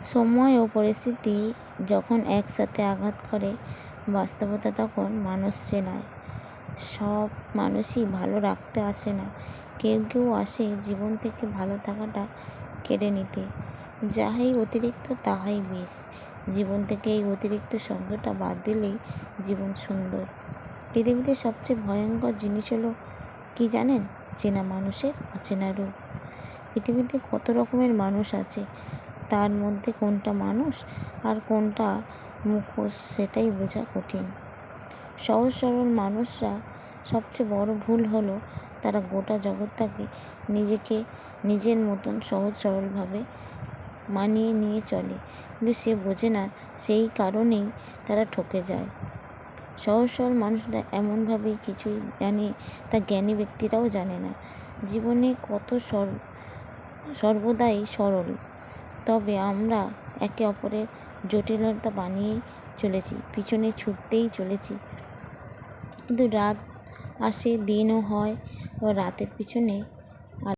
সময় ও পরিস্থিতি যখন একসাথে আঘাত করে, বাস্তবতা তখন মানুষ চেনায়। সব মানুষই ভালো রাখতে আসে না। কেউ কেউ আসে জীবন থেকে ভালো থাকাটা কেড়ে নিতে। যাহাই অতিরিক্ত, তাহাই বেশ জীবন থেকে এই অতিরিক্ত শব্দটা বাদ দিলেই জীবন সুন্দর। পৃথিবীতে সবচেয়ে ভয়ঙ্কর জিনিস হলো, কি জানেন? চেনা মানুষের অচেনা রূপ। পৃথিবীতে কত রকমের মানুষ আছে তার মধ্যে কোনটা মানুষ আর কোনটা মুখোশ সেটাই বোঝা কঠিন। সহজ সরল মানুষরা সবচেয়ে বড় ভুল হলো তারা গোটা জগৎটাকে নিজেকে নিজের মতন সহজ সরলভাবে মানিয়ে নিয়ে চলে। কিন্তু সে বোঝে না সেই কারণেই তারা ঠকে যায়। সহজ সরল মানুষরা এমনভাবেই কিছুই জানে তা জ্ঞানী ব্যক্তিরাও জানে না। জীবনে কত সর সর্বদাই সরল। তবে আমরা একে অপরের জটিলতা বানিয়েই চলেছি, পিছনে ছুটতেই চলেছি। কিন্তু রাত আসে, দিনও হয় রাতের পিছনে